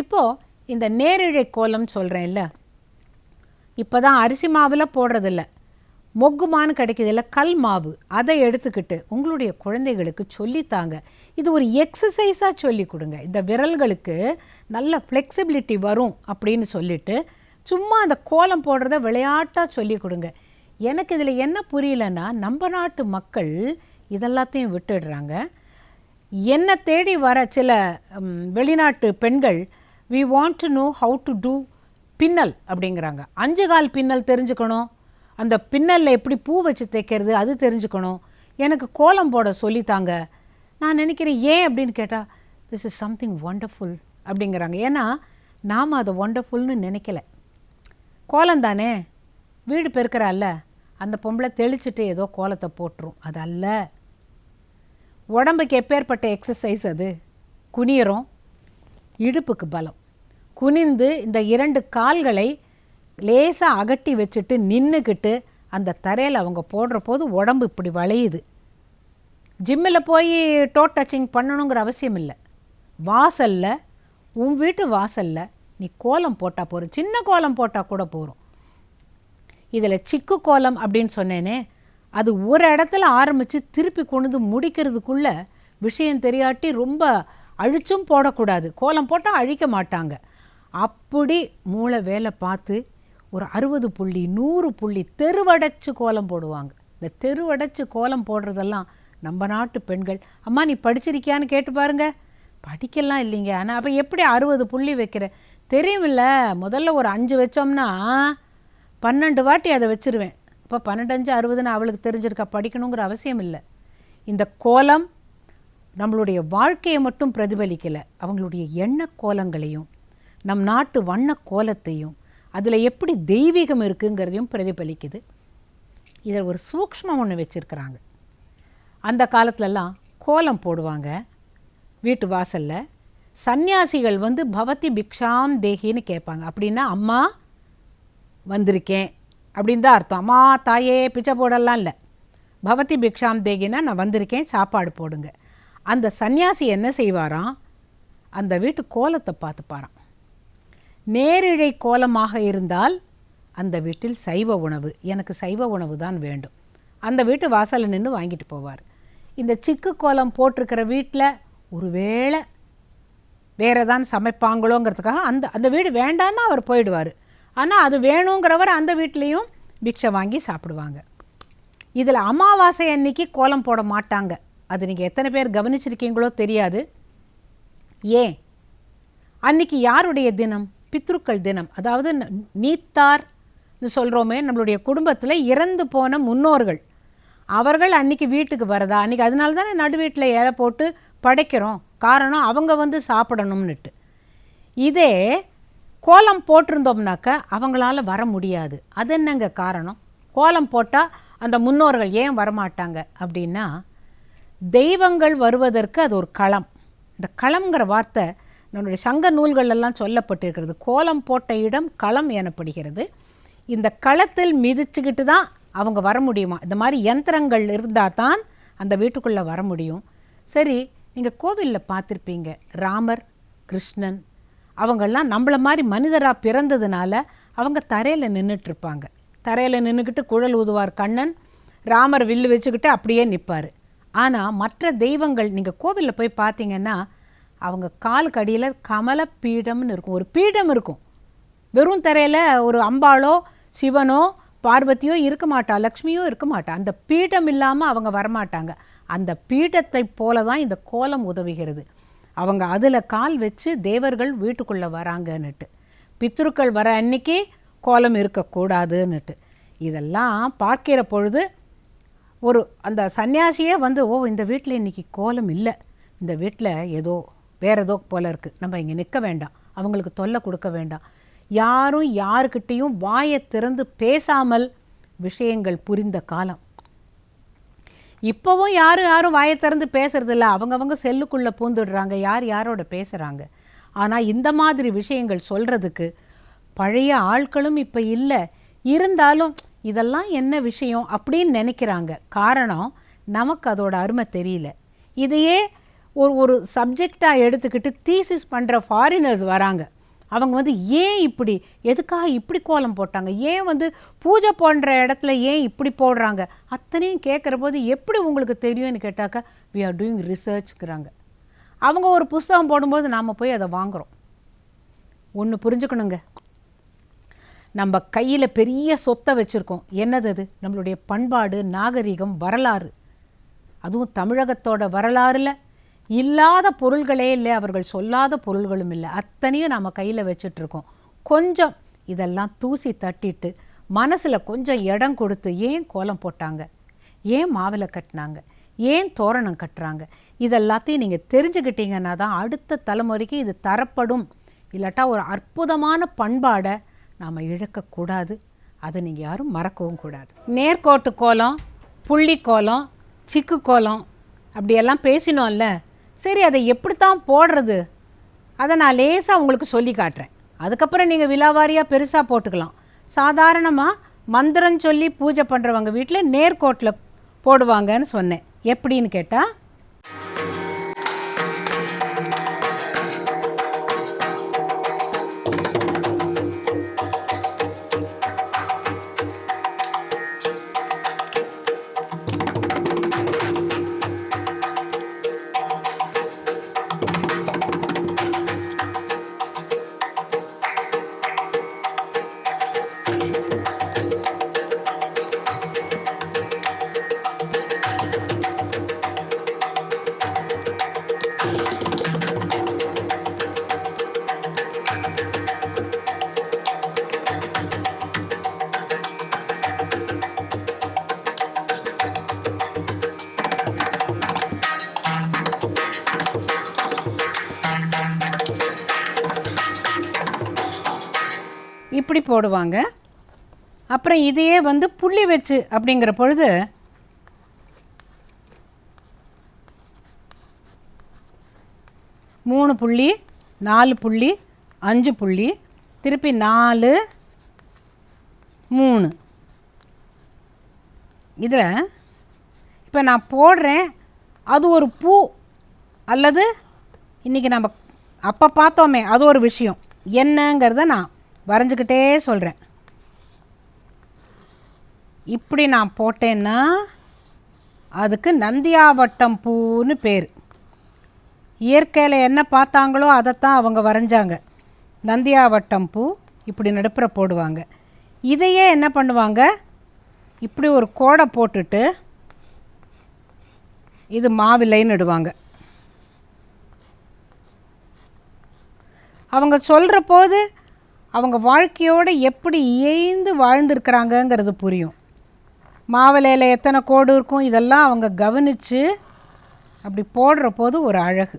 இப்போது இந்த நேரிழை கோலம் சொல்கிறேன்ல இப்போ தான் அரிசி மாவில் போடுறதில்ல. மொக்கு கிடைக்கிறதில்ல கல் மாவு. அதை எடுத்துக்கிட்டு உங்களுடைய குழந்தைகளுக்கு சொல்லித்தாங்க இது ஒரு எக்ஸசைஸாக சொல்லி கொடுங்க. இந்த விரல்களுக்கு நல்ல ஃப்ளெக்சிபிலிட்டி வரும் அப்படின்னு சொல்லிட்டு சும்மா அந்த கோலம் போடுறத விளையாட்டாக சொல்லி கொடுங்க. எனக்கு இதில் என்ன புரியலன்னா நம்ம நாட்டு மக்கள் இதெல்லாத்தையும் விட்டுடுறாங்க. என்னை தேடி வர சில வெளிநாட்டு பெண்கள் we want to know how to do பின்னல் அப்படிங்கிறாங்க. அஞ்சு கால் பின்னல் தெரிஞ்சுக்கணும். அந்த பின்னலில் எப்படி பூ வச்சு தைக்கிறது அது தெரிஞ்சுக்கணும். எனக்கு கோலம் போட சொல்லித்தாங்க. நான் நினைக்கிறேன் ஏன் அப்படின்னு கேட்டால் திஸ் இஸ் சம்திங் ஒண்டர்ஃபுல் அப்படிங்கிறாங்க. ஏன்னா நாம் அதை ஒண்டர்ஃபுல்னு நினைக்கல. கோலம் தானே? வீடு பெருக்கிறால்ல. அந்த பொம்பளை தெளிச்சிட்டு ஏதோ கோலத்தை போட்டுரும். அது அல்ல. உடம்புக்கு எப்பேற்பட்ட எக்ஸசைஸ் அது? குனியறோம். இடுப்புக்கு பலம். குனிந்து இந்த இரண்டு கால்களை லேசாக அகட்டி வச்சுட்டு நின்றுக்கிட்டு அந்த தரையில் அவங்க போடுற போது உடம்பு இப்படி வளையுது. ஜிம்மில் போய் டோ டச்சிங் பண்ணணுங்கிற அவசியம் இல்லை. வாசலில் உன் வீட்டு வாசலில் நீ கோலம் போட்டால் போதும் சின்ன கோலம் போட்டால் கூட போதும். இதில் சிக்கு கோலம் அப்படின்னு சொன்னேனே அது ஒரு இடத்துல ஆரம்பித்து திருப்பி கொண்டு வந்து விஷயம் தெரியாட்டி ரொம்ப அழிச்சும் போடக்கூடாது. கோலம் போட்டால் அழிக்க மாட்டாங்க. அப்படி மூளை வேலை பார்த்து ஒரு அறுபது புள்ளி நூறு புள்ளி தெருவடைச்சு கோலம் போடுவாங்க. இந்த தெருவடைச்சு கோலம் போடுறதெல்லாம் நம்ம நாட்டு பெண்கள் அம்மா நீ படிச்சிருக்கியான்னு கேட்டு பாருங்க. படிக்கலாம் இல்லைங்க. ஆனால் அப்போ எப்படி அறுபது புள்ளி வைக்கிற? தெரியுமில்ல. முதல்ல ஒரு அஞ்சு வச்சோம்னா பன்னெண்டு வாட்டி அதை வச்சிருவேன். அப்போ பன்னெண்டு அஞ்சு அறுபதுன்னு அவளுக்கு தெரிஞ்சிருக்கா படிக்கணுங்கிற அவசியம் இல்லை. இந்த கோலம் நம்மளுடைய வாழ்க்கையை மட்டும் பிரதிபலிக்கலை. அவங்களுடைய எண்ண கோலங்களையும் நம் நாட்டு வண்ண கோலத்தையும் அதில் எப்படி தெய்வீகம் இருக்குங்கிறதையும் பிரதிபலிக்குது. இதில் ஒரு சூக்ஷ்மம் ஒன்று வச்சுருக்கிறாங்க. அந்த காலத்துலலாம் கோலம் போடுவாங்க வீட்டு வாசலில். சந்நியாசிகள் வந்து பவதி பிக்ஷாம் தேகின்னு கேட்பாங்க. அப்படின்னா அம்மா வந்திருக்கேன். அப்படின்னு தான் அர்த்தம். அம்மா தாயே பிச்சை போடலாம் இல்லை. பவதி பிக்ஷாம் தேகினா நான் வந்திருக்கேன் சாப்பாடு போடுங்க. அந்த சன்னியாசி என்ன செய்வாராம்? அந்த வீட்டு கோலத்தை பார்த்துப்பாராம். நேரிழை கோலமாக இருந்தால் அந்த வீட்டில் சைவ உணவு எனக்கு சைவ உணவு தான் வேண்டும். அந்த வீட்டு வாசலில் நின்று வாங்கிட்டு போவார். இந்த சிக்கு கோலம் போட்டிருக்கிற வீட்டில் ஒருவேளை வேறு ஏதாவது சமைப்பாங்களோங்கிறதுக்காக அந்த அந்த வீடு வேண்டான்னு அவர் போயிடுவார். ஆனால் அது வேணுங்கிறவர் அந்த வீட்லேயும் பிக்ஷை வாங்கி சாப்பிடுவாங்க. இதில் அமாவாசை அன்னைக்கு கோலம் போட மாட்டாங்க. அது நீங்கள் எத்தனை பேர் கவனிச்சிருக்கீங்களோ தெரியாது. ஏன்? அன்னைக்கு யாருடைய தினம்? பித்ருக்கள் தினம். அதாவது நீத்தார் நீத்தார்னு சொல்கிறோமே நம்மளுடைய குடும்பத்தில் இறந்து போன முன்னோர்கள். அவர்கள் அன்னைக்கு வீட்டுக்கு வரதா? அன்றைக்கி அதனால தானே நடு வீட்டில் இலை போட்டு படைக்கிறோம். காரணம் அவங்க வந்து சாப்பிடணும்னுட்டு. இதே கோலம் போட்டிருந்தோம்னாக்க அவங்களால வர முடியாது. அது என்னங்க காரணம்? கோலம் போட்டால் அந்த முன்னோர்கள் ஏன் வரமாட்டாங்க அப்படின்னா தெய்வங்கள் வருவதற்கு அது ஒரு களம். இந்த களம்ங்கிற வார்த்தை நம்முடைய சங்க நூல்களெல்லாம் சொல்லப்பட்டிருக்கிறது. கோலம் போட்ட இடம் களம் எனப்படுகிறது. இந்த களத்தில் மிதிச்சுக்கிட்டு தான் அவங்க வர முடியுமா? இந்த மாதிரி யந்திரங்கள் இருந்தால் தான் அந்த வீட்டுக்குள்ளே வர முடியும். சரி நீங்கள் கோவிலில் பார்த்துருப்பீங்க. ராமர் கிருஷ்ணன் அவங்கெல்லாம் நம்மள மாதிரி மனிதராக பிறந்ததுனால அவங்க தரையில் நின்றுட்டுருப்பாங்க தரையில் நின்றுக்கிட்டு குழல் ஊதுவார் கண்ணன் ராமர் வில்லு வச்சுக்கிட்டு அப்படியே நிற்பார் ஆனால் மற்ற தெய்வங்கள் நீங்கள் கோவிலில் போய் பார்த்தீங்கன்னா அவங்க காலுக்கு அடியில் கமல பீடம்னு இருக்கும். ஒரு பீடம் இருக்கும். வெறும் தரையில் ஒரு அம்பாளோ சிவனோ பார்வதியோ இருக்க மாட்டா லக்ஷ்மியோ இருக்க மாட்டா. அந்த பீடம் இல்லாமல் அவங்க வரமாட்டாங்க. அந்த பீடத்தை போல தான் இந்த கோலம் உதவுகிறது. அவங்க அதில் கால் வச்சு தேவர்கள் வீட்டுக்குள்ளே வராங்கன்னுட்டு. பித்ருக்கள் வர அன்னைக்கு கோலம் இருக்கக்கூடாதுன்னுட்டு. இதெல்லாம் பார்க்கிற பொழுது ஒரு அந்த சன்னியாசியே வந்து ஓ இந்த வீட்டில் இன்னைக்கு கோலம் இல்லை. இந்த வீட்டில் ஏதோ வேற ஏதோ போல இருக்குது நம்ம இங்கே நிற்க வேண்டாம். அவங்களுக்கு தொல்லை கொடுக்க வேண்டாம். யாரும் யாருக்கிட்டேயும் வாயை திறந்து பேசாமல் விஷயங்கள் புரிந்த காலம். இப்போவும் யாரும் யாரும் வாயை திறந்து பேசுறதில்ல. அவங்கவங்க செல்லுக்குள்ளே பூந்துடுறாங்க. யார் யாரோட பேசுகிறாங்க ஆனால் இந்த மாதிரி விஷயங்கள் சொல்கிறதுக்கு பழைய ஆட்களும் இப்போ இல்லை. இருந்தாலும் இதெல்லாம் என்ன விஷயம் அப்படின்னு நினைக்கிறாங்க. காரணம் நமக்கு அதோட அருமை தெரியல. இதையே ஒரு ஒரு சப்ஜெக்டாக எடுத்துக்கிட்டு தீசிஸ் பண்ணுற ஃபாரினர்ஸ் வராங்க. அவங்க வந்து ஏன் இப்படி எதுக்காக இப்படி கோலம் போட்டாங்க? ஏன் வந்து பூஜை போன்ற இடத்துல ஏன் இப்படி போடுறாங்க? அத்தனையும் கேட்குற போது எப்படி உங்களுக்கு தெரியும்னு கேட்டாக்கா வி ஆர் டூயிங் ரிசர்ச்ங்கிறாங்க அவங்க ஒரு புஸ்தகம் போடும்போது நாம் போய் அதை வாங்குகிறோம் ஒன்று புரிஞ்சுக்கணுங்க. நம்ம கையில் பெரிய சொத்தை வச்சுருக்கோம். என்னது அது? நம்மளுடைய பண்பாடு நாகரிகம் வரலாறு. அதுவும் தமிழகத்தோட வரலாறுல இல்லாத பொருள்களே இல்லை அவர்கள் சொல்லாத பொருள்களும் இல்லை. அத்தனையும் நம்ம கையில் வச்சிட்ருக்கோம் கொஞ்சம் இதெல்லாம் தூசி தட்டிட்டு மனசில் கொஞ்சம் இடம் கொடுத்து ஏன் கோலம் போட்டாங்க? ஏன் மாவில் கட்டினாங்க? ஏன் தோரணம் கட்டுறாங்க? இதெல்லாத்தையும் நீங்கள் தெரிஞ்சுக்கிட்டீங்கன்னா தான் அடுத்த தலைமுறைக்கு இது தரப்படும். இல்லாட்டா ஒரு அற்புதமான பண்பாடை நாம் இழக்கக்கூடாது. அதை நீங்கள் யாரும் மறக்கவும் கூடாது. நேர்கோட்டு கோலம் புள்ளி கோலம் சிக்கு கோலம் அப்படியெல்லாம் பேசினோம்ல சரி அதை எப்படித்தான் போடுறது? அதை நான் லேசாக உங்களுக்கு சொல்லி காட்டுறேன். அதுக்கப்புறம் நீங்கள் விலாவாரியாக பெருசாக போட்டுக்கலாம். சாதாரணமாக மந்திரம் சொல்லி பூஜை பண்ணுறவங்க வீட்டில் நேர்கோட்டில் போடுவாங்கன்னு சொன்னேன். எப்படின்னு கேட்டால் இப்படி போடுவாங்க. அப்புறம் இதையே வந்து புள்ளி வச்சு அப்படிங்கிற பொழுது மூணு புள்ளி நாலு புள்ளி அஞ்சு புள்ளி திருப்பி நாலு மூணு. இதில் இப்போ நான் போடுறேன். அது ஒரு பூ அல்லது இன்றைக்கி நம்ம அப்போ பார்த்தோமே அது ஒரு விஷயம். என்னங்கிறத நான் வரைஞ்சிக்கிட்டே சொல்கிறேன் இப்படி நான் போட்டேன்னா அதுக்கு நந்தியாவட்டம் பூன்னு பேர். இயற்கையில் என்ன பார்த்தாங்களோ அதைத்தான் அவங்க வரைஞ்சாங்க. நந்தியாவட்டம் பூ இப்படி நடுப்புற போடுவாங்க. இதையே என்ன பண்ணுவாங்க? இப்படி ஒரு கோடை போட்டுட்டு இது மாவிலைன்னு இடுவாங்க. அவங்க சொல்கிற போது அவங்க வாழ்க்கையோடு எப்படி இயைந்து வாழ்ந்துருக்கிறாங்கங்கிறது புரியும். மாவிலையில் எத்தனை கோடு இருக்கும்? இதெல்லாம் அவங்க கவனித்து அப்படி போடுற போது ஒரு அழகு.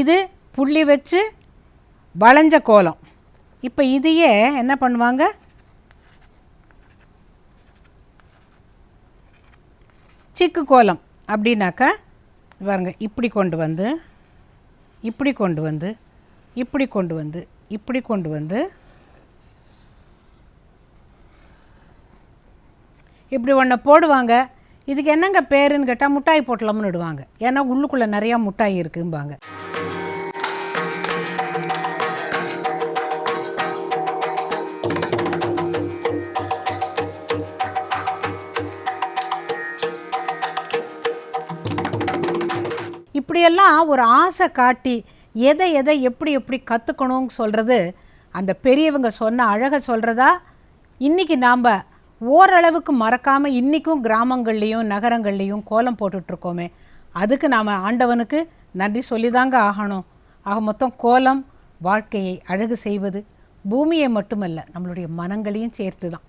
இது புள்ளி வச்சு வளைஞ்ச கோலம். இப்போ இதையே என்ன பண்ணுவாங்க? சிக்கு கோலம் அப்படின்னாக்கா பாருங்க இப்படி கொண்டு வந்து இப்படி கொண்டு வந்து இப்படி கொண்டு வந்து இப்படி கொண்டு வந்து. இப்படி ஒன்றை போடுவாங்க. இதுக்கு என்னங்க பேருன்னு கேட்டால் முட்டாய் போட்டலாம்னு விடுவாங்க ஏன்னா உள்ளுக்குள்ளே நிறையா முட்டாய் இருக்கும்பாங்க. இப்படியெல்லாம் ஒரு ஆசை காட்டி எதை எதை எப்படி எப்படி கற்றுக்கணும்னு சொல்கிறது அந்த பெரியவங்க சொன்ன அழகை சொல்கிறதா இன்றைக்கி நாம் ஓரளவுக்கு மறக்காமல் இன்றைக்கும் கிராமங்கள்லேயும் நகரங்கள்லேயும் கோலம் போட்டுட்ருக்கோமே. அதுக்கு நாம் ஆண்டவனுக்கு நன்றி சொல்லிதாங்க ஆகணும். ஆக மொத்தம் கோலம் வாழ்க்கையை அழகு செய்வது பூமியை மட்டுமல்ல நம்மளுடைய மனங்களையும் சேர்த்து தான்